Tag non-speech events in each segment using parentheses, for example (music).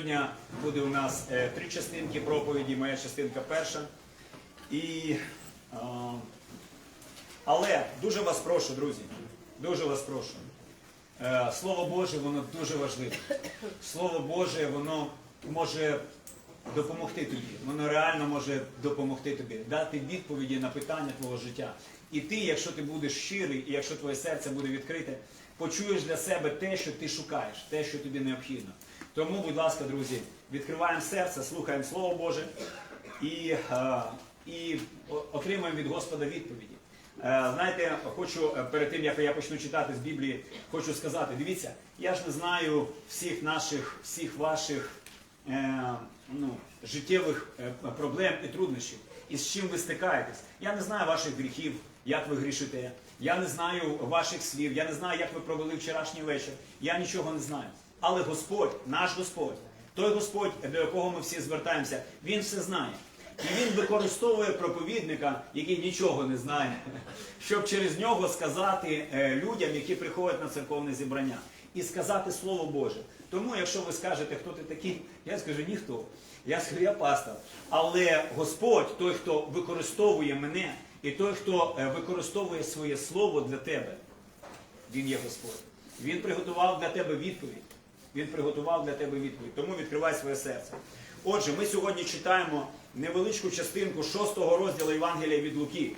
Сьогодні буде у нас е, три частинки проповіді, моя частинка перша. І, але дуже вас прошу, друзі, дуже вас прошу. Е, Слово Боже, воно дуже важливе. Слово Боже, воно може допомогти тобі. Воно реально може допомогти тобі, дати відповіді на питання твого життя. І ти, якщо ти будеш щирий, і якщо твоє серце буде відкрите, почуєш для себе те, що ти шукаєш, те, що тобі необхідно. Тому, будь ласка, друзі, відкриваємо серце, слухаємо Слово Боже і, е, і отримаємо від Господа відповіді. Е, Знаєте, хочу е, перед тим, як я почну читати з Біблії, хочу сказати: дивіться, я ж не знаю всіх наших, всіх ваших е, ну, життєвих проблем і труднощів, і з чим ви стикаєтесь. Я не знаю ваших гріхів, як ви грішите. Я не знаю ваших слів, я не знаю, як ви провели вчорашній вечір. Я нічого не знаю. Але Господь, наш Господь, той Господь, до якого ми всі звертаємося, Він все знає. І він використовує проповідника, який нічого не знає, щоб через нього сказати е, людям, які приходять на церковне зібрання, і сказати Слово Боже. Тому, якщо ви скажете, хто ти такий, я скажу ніхто. Я скажу, я пастор. Але Господь, той, хто використовує мене, і той, хто е, використовує своє слово для тебе, він є Господь. Він приготував для тебе відповідь. Він приготував для тебе відповідь. Тому відкривай своє серце. Отже, ми сьогодні читаємо невеличку частинку 6 розділу Євангелія від Луки.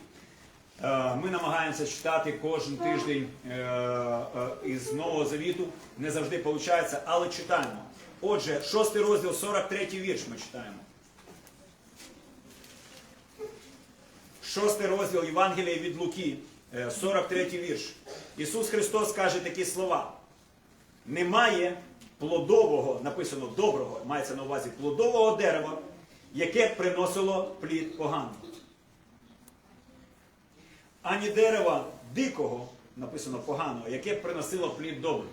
Е, Ми намагаємося читати кожен тиждень е, е, із Нового Завіту. Не завжди виходить, але читаємо. Отже, 6 розділ, 43 вірш ми читаємо. Шостий розділ Євангелія від Луки, е, 43 вірш. Ісус Христос каже такі слова. Немає плодового, написано доброго, мається на увазі плодового дерева, яке приносило плід поганий. Ані дерева дикого, написано поганого, яке приносило плід добрий.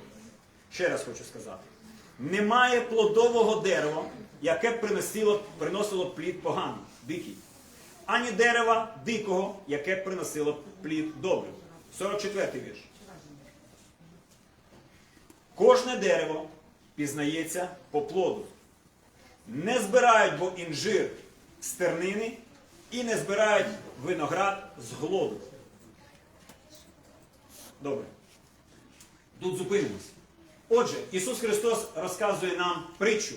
Ще раз хочу сказати. Немає плодового дерева, яке приносило, приносило плід поганий, дикий. Ані дерева дикого, яке приносило плід добрий. 44 вірш. Кожне дерево пізнається по плоду. Не збирають бо інжир з тернини і не збирають виноград з глоду. Добре. Тут зупинимось. Отже, Ісус Христос розказує нам притчу.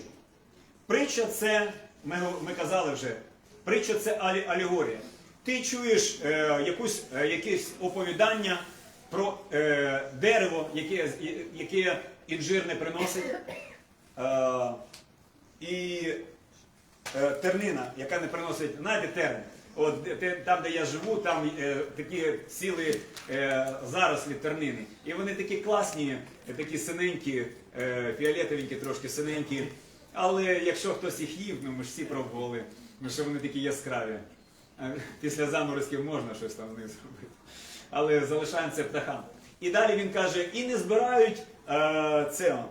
Притча це, ми, ми казали вже, притча це алегорія. Ти чуєш е, якусь, е, якесь оповідання про е, дерево, яке, яке інжир не приносить, е, і е, тернина, яка не приносить, знаєте, терн. От там, де я живу, там е, такі цілі зарослі тернини. І вони такі класні, такі синенькі, фіолетовенькі, трошки синенькі. Але якщо хтось їх їв, ну ми ж всі пробували, ну, що вони такі яскраві. Після заморозків можна щось там з них зробити. Але залишаємо це птахам. І далі він каже: і не збирають це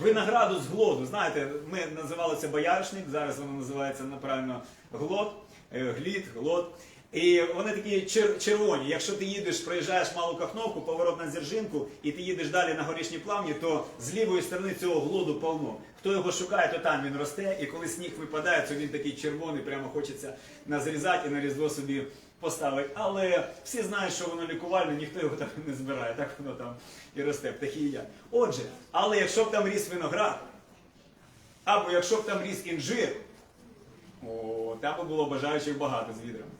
винограду з глоду. Знаєте, ми називали це бояришник, зараз воно називається неправильно глот, е, глід, глот. І вони такі чер- червоні. Якщо ти їдеш, проїжджаєш малу кахновку, поворот на Дзержинку, і ти їдеш далі на горішні плавні, то з лівої сторони цього глоду повно. Хто його шукає, то там він росте, і коли сніг випадає, то він такий червоний, прямо хочеться назрізати і на різдво собі поставити. Але всі знають, що воно лікувальне, ніхто його там не збирає, так воно там і росте, птахи їдять. Отже, але якщо б там ріс виноград, або якщо б там ріс інжир, о, там би було бажаючих багато з відрами.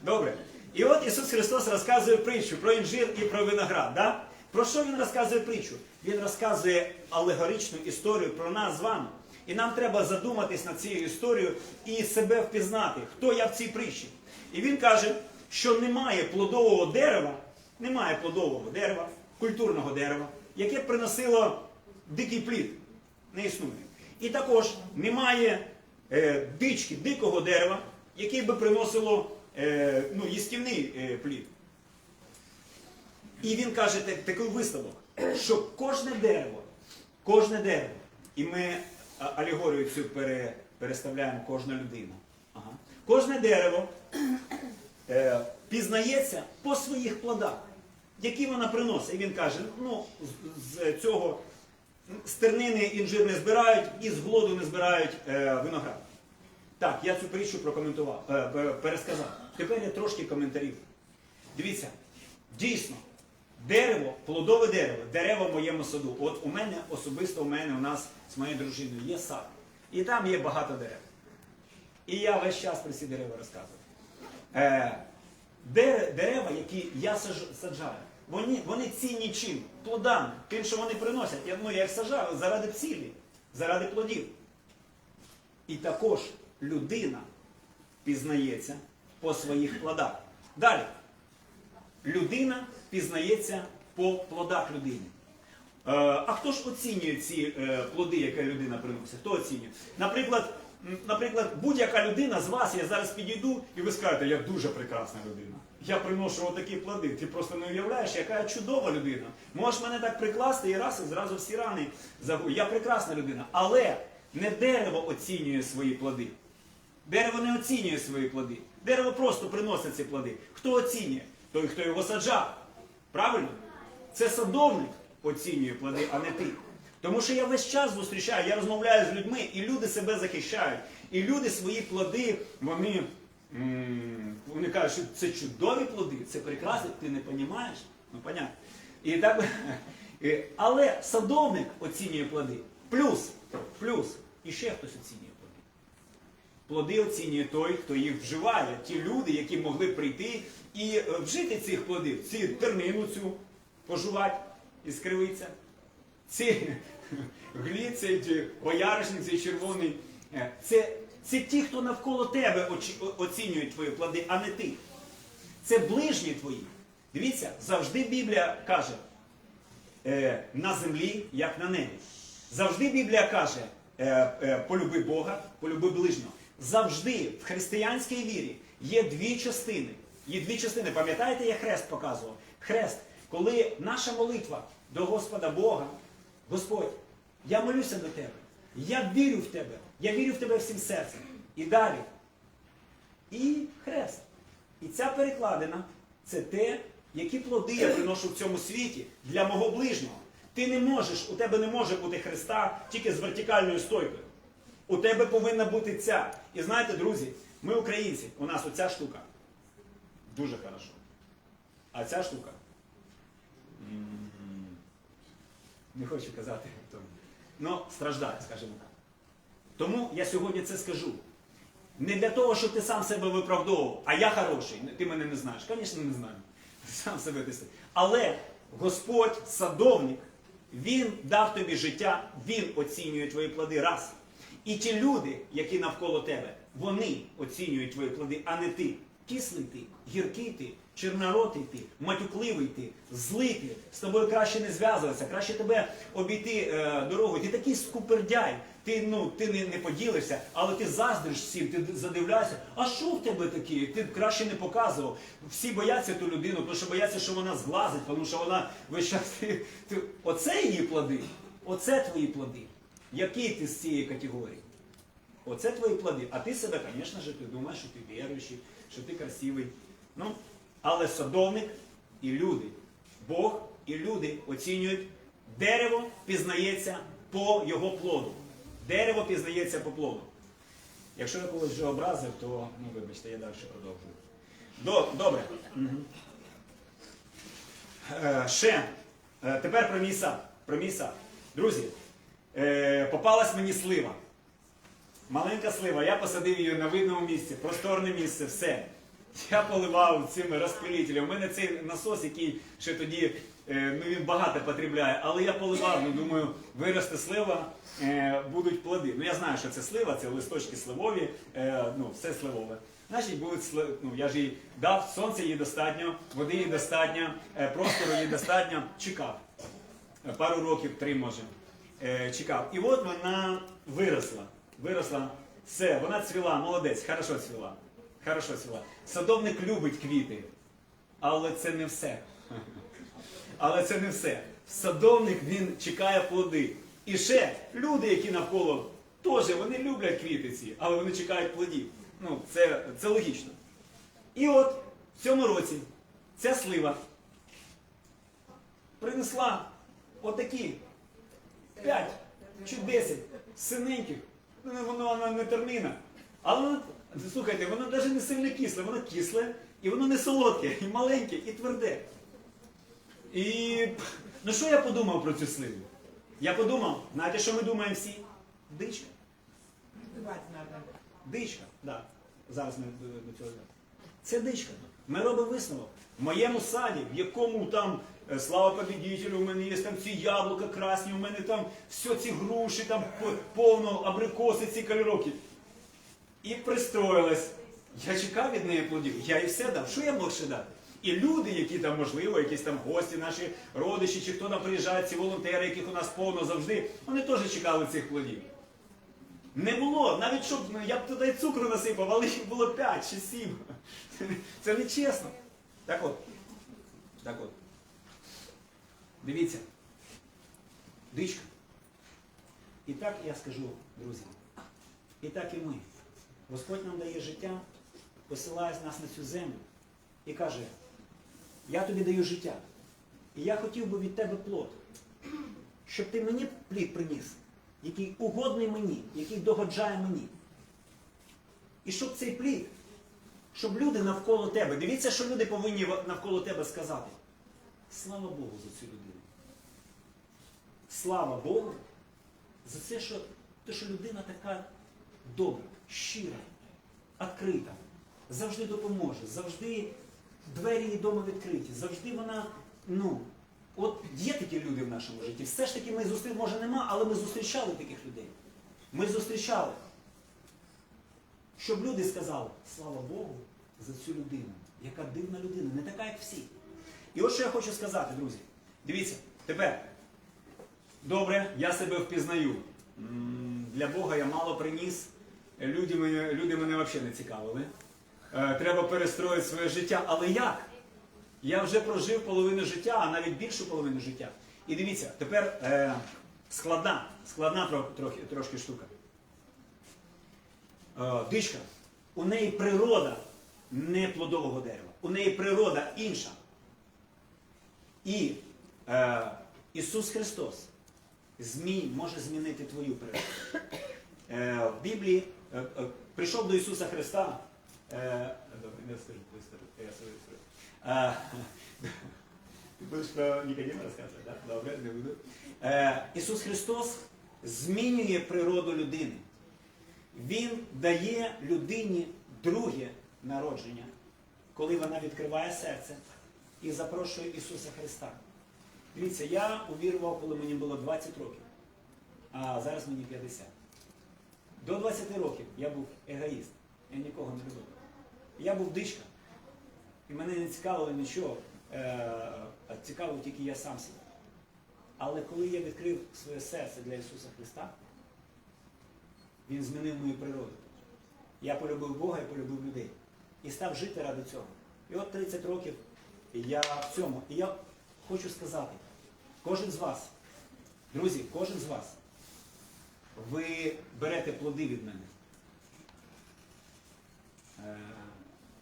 Добре. І от Ісус Христос розказує притчу про інжир і про виноград. Да? Про що Він розказує притчу? Він розказує алегоричну історію про нас з вами. І нам треба задуматись над цією історією і себе впізнати, хто я в цій притчі. І він каже, що немає плодового дерева, немає плодового дерева, культурного дерева, яке б приносило дикий плід. Не існує. І також немає е, дички, дикого дерева, яке би приносило е, ну, їстівний е, плід. І він каже так- такий висновок, що кожне дерево, кожне дерево, і ми алегорію цю пере, переставляємо кожна людина. Ага. Кожне дерево е, пізнається по своїх плодах, які вона приносить. І він каже, ну, з, цього з тернини інжир не збирають і з голоду не збирають е, виноград. Так, я цю притчу прокоментував, е, пересказав. Тепер є трошки коментарів. Дивіться, дійсно, дерево, плодове дерево, дерево в моєму саду. От у мене особисто у мене, у нас з моєю дружиною є сад. І там є багато дерев. І я весь час про ці дерева розказую. Е, дерева, які я саджаю, вони, вони цінні чим? Плодами, тим, що вони приносять. Я, ну, я їх саджаю заради цілі, заради плодів. І також людина пізнається по своїх плодах. Далі. Людина пізнається по плодах людини. Е, а хто ж оцінює ці е, плоди, які людина приносить? Хто оцінює? Наприклад, наприклад, будь-яка людина з вас, я зараз підійду, і ви скажете, я дуже прекрасна людина. Я приношу отакі плоди. Ти просто не уявляєш, яка я чудова людина. Можеш мене так прикласти і раз, і зразу всі рани загу. Я прекрасна людина. Але не дерево оцінює свої плоди. Дерево не оцінює свої плоди. Дерево просто приносить ці плоди. Хто оцінює? Той, хто його саджав. Правильно? Це садовник оцінює плоди, а не ти. Тому що я весь час зустрічаю, я розмовляю з людьми, і люди себе захищають. І люди свої плоди, вони, вони кажуть, що це чудові плоди, це прекрасно, ти не розумієш? Ну. І так, (laughs) але садовник оцінює плоди. Плюс, плюс, і ще хтось оцінює плоди. Плоди оцінює той, хто їх вживає. Ті люди, які могли прийти і е, вжити цих плодів, ці тернину цю пожувати і скривиться. Ці глі, цей чи бояришник, цей червоний. е, Це, це ті, хто навколо тебе оцінюють твої плоди, а не ти. Це ближні твої. Дивіться, завжди Біблія каже, е, на землі, як на небі. Завжди Біблія каже, е, е, полюби Бога, полюби ближнього. Завжди в християнській вірі є дві частини. Є дві частини. Пам'ятаєте, я хрест показував? Хрест, коли наша молитва до Господа Бога, Господь, я молюся до Тебе, я вірю в Тебе, я вірю в Тебе всім серцем. І далі. І хрест. І ця перекладина це те, які плоди я приношу в цьому світі для мого ближнього. Ти не можеш, у тебе не може бути Христа тільки з вертикальною стойкою. У тебе повинна бути ця. І знаєте, друзі, ми українці, у нас оця штука. Дуже хорошо. А ця штука. Не хочу казати. тому. Ну, страждає, скажімо так. Тому я сьогодні це скажу. Не для того, щоб ти сам себе виправдовував, а я хороший. Ти мене не знаєш. Звісно, не знаю. Сам себе ти. Але Господь, садовник, Він дав тобі життя, Він оцінює твої плоди раз. І ті люди, які навколо тебе, вони оцінюють твої плоди, а не ти. Кислий ти, гіркий ти, чорноротий ти, матюкливий ти, злий ти. З тобою краще не зв'язуватися, краще тебе обійти е, дорогою. Ти такий скупердяй. Ти, ну, ти не, не поділишся, але ти заздриш всім, ти задивляєшся, а що в тебе таке? Ти краще не показував. Всі бояться ту людину, тому що бояться, що вона зглазить, тому що вона весь час. (laughs) Ти, ти... Оце її плоди, оце твої плоди. Які ти з цієї категорії? Оце твої плоди. А ти себе, звісно ти думаєш, що ти віруючий, що ти красивий. Ну, але садовник і люди, Бог і люди оцінюють, дерево пізнається по його плоду. Дерево пізнається по плоду. Якщо я когось вже образив, то ну вибачте, я далі продовжую. Добре. Е, ще. Е, тепер про мій сад. Про мій сад. Друзі, е, попалась мені слива. Маленька слива, я посадив її на видному місці, просторне місце, все. Я поливав цими розпилителями. У мене цей насос, який ще тоді е, ну, він багато потребляє, але я поливав, ну думаю, виросте слива, е, будуть плоди. Ну я знаю, що це слива, це листочки сливові, е, ну все сливове. Значить, будуть ну я ж їй дав, сонця їй достатньо, води їй достатньо, простору їй достатньо, чекав. Пару років, три може. Чекав. І от вона виросла. Виросла. Все, вона цвіла, молодець, хорошо цвіла. Хорошо цвіла. Садовник любить квіти. Але це не все. Але це не все. Садовник він чекає плоди. І ще люди, які навколо, теж вони люблять квіти ці, але вони чекають плодів. Ну, це, це логічно. І от в цьому році ця слива принесла отакі 5 чи 10 синеньких, ну, воно, воно не терміна. Але слухайте, воно навіть не сильно кисле, воно кисле, і воно не солодке, і маленьке, і тверде. І ну що я подумав про цю сливу? Я подумав, знаєте, що ми думаємо всі? Дичка. Дичка, да. Зараз ми до, цього. Це дичка. Ми робимо висновок. В моєму саді, в якому там е, слава побідітелю, у мене є там ці яблука красні, у мене там все ці груші, там повно абрикоси, ці кольоровки. І пристроїлась. Я чекав від неї плодів, я їй все дав. Що я мог ще дати? І люди, які там, можливо, якісь там гості, наші родичі, чи хто там приїжджає, ці волонтери, яких у нас повно завжди, вони теж чекали цих плодів. Не було, навіть щоб ну, я б туди цукру насипав, але їх було 5 чи 7. Це не чесно. Так от. Так от. Дивіться. Дичка. І так я скажу, друзі. І так і ми. Господь нам дає життя, посилає нас на цю землю і каже, я тобі даю життя. І я хотів би від тебе плод, щоб ти мені плід приніс, який угодний мені, який догоджає мені. І щоб цей плід, щоб люди навколо тебе, дивіться, що люди повинні навколо тебе сказати. Слава Богу за цю людину. Слава Богу за це, що, те, що людина така добра, щира, відкрита, завжди допоможе, завжди двері її дому відкриті, завжди вона, ну, от є такі люди в нашому житті. Все ж таки ми зустріли, може нема, але ми зустрічали таких людей. Ми зустрічали. Щоб люди сказали, слава Богу, за цю людину, яка дивна людина, не така, як всі. І от що я хочу сказати, друзі. Дивіться, тепер. Добре, я себе впізнаю. Для Бога я мало приніс. Люди мене, люди мене взагалі не цікавили. Е, Треба перестроїти своє життя. Але як? Я вже прожив половину життя, а навіть більшу половину життя. І дивіться, тепер е, складна, складна трохи, трошки штука. Е, дичка. У неї природа не плодового дерева. У неї природа інша. І е, Ісус Христос змій може змінити твою природу. Е, в Біблії прийшов до Ісуса Христа. Е, добре, не скажу я свою історію. Е, ти будеш про Нікодима розказувати, так? Добре, не буду. Е, Ісус Христос змінює природу людини. Він дає людині друге народження, коли вона відкриває серце і запрошує Ісуса Христа. Дивіться, я увірував, коли мені було 20 років, а зараз мені 50. До 20 років я був егоїст, я нікого не любив. Я був дичка, і мене не цікавило нічого, е, цікавив тільки я сам себе. Але коли я відкрив своє серце для Ісуса Христа, Він змінив мою природу. Я полюбив Бога і полюбив людей. І став жити ради цього. І от 30 років я в цьому. І я хочу сказати, кожен з вас, друзі, кожен з вас, ви берете плоди від мене. Е,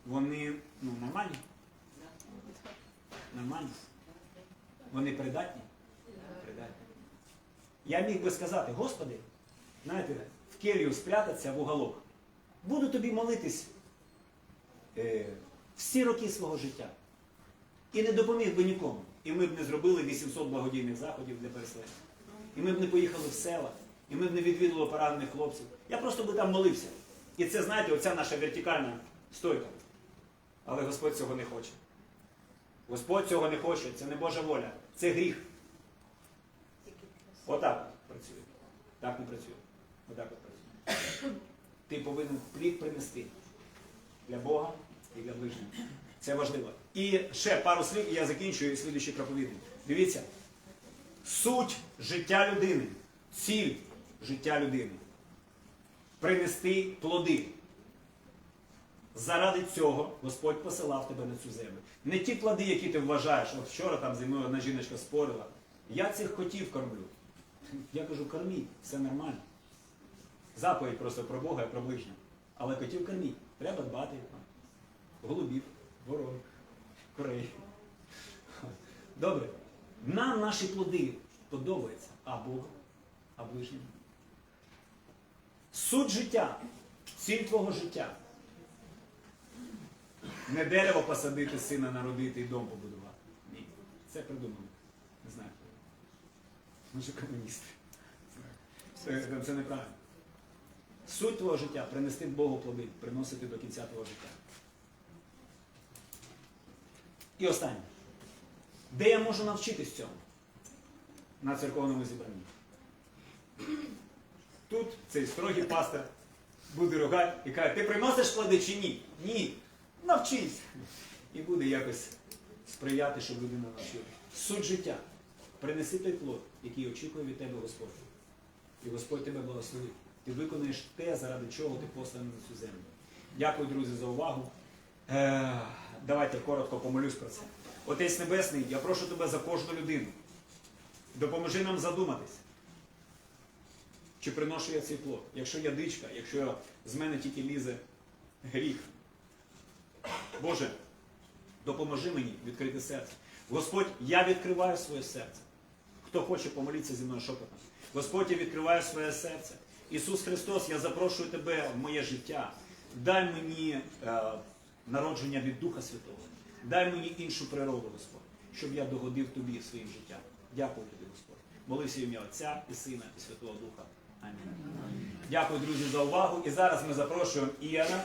Вони ну, нормальні? Нормальні? Вони придатні? Придатні. Я міг би сказати, Господи, знаєте, в келью спрятатися в уголок. Буду тобі молитись е, всі роки свого життя. І не допоміг би нікому. І ми б не зробили 800 благодійних заходів для переселення. І ми б не поїхали в села, і ми б не відвідували поранених хлопців. Я просто би там молився. І це, знаєте, оця наша вертикальна стойка. Але Господь цього не хоче. Господь цього не хоче, це не Божа воля, це гріх. Отак от працює. Так не працює. Отак от працює. Ти повинен плід принести для Бога і для ближнього. Це важливо. І ще пару слів, і я закінчую слідуючий проповідник. Дивіться, суть життя людини, ціль життя людини. Принести плоди. Заради цього Господь посилав тебе на цю землю. Не ті плоди, які ти вважаєш, от вчора там зі мною одна жіночка спорила. Я цих котів кормлю. Я кажу, корміть, все нормально. Заповідь просто про Бога і про ближнього. Але котів корміть. Треба дбати. Голубів, ворон, курей. Добре. Нам наші плоди подобаються, а Богу а ближньому. Суть життя, ціль твого життя. Не дерево посадити, сина народити і дом побудувати. Ні. Це придумано. Не знаю. Може комуністи. Це, це неправильно. Суть твого життя принести Богу плоди, приносити до кінця твого життя. І останнє. Де я можу навчитись цьому? На церковному зібранні. Тут цей строгий пастор буде ругати і каже, ти приносиш плоди чи ні? Ні. Навчись. І буде якось сприяти, щоб людина навчила. Суть життя. Принеси той плод, який очікує від тебе Господь. І Господь тебе благословить. Ти виконаєш те, заради чого ти посланий на цю землю. Дякую, друзі, за увагу. Е, давайте коротко помолюсь про це. Отець Небесний, я прошу тебе за кожну людину. Допоможи нам задуматись. Чи приношу я цей плод? Якщо я дичка, якщо з мене тільки лізе гріх. Боже, допоможи мені відкрити серце. Господь, я відкриваю своє серце. Хто хоче помолитися зі мною шепотом. Господь, я відкриваю своє серце. Ісус Христос, я запрошую Тебе в моє життя. Дай мені е, народження від Духа Святого. Дай мені іншу природу, Господь, щоб я догодив Тобі своїм життям. Дякую тобі, Господь. Молився ім'я Отця і Сина і Святого Духа. Дякую, друзі, за увагу. І зараз ми запрошуємо Іана.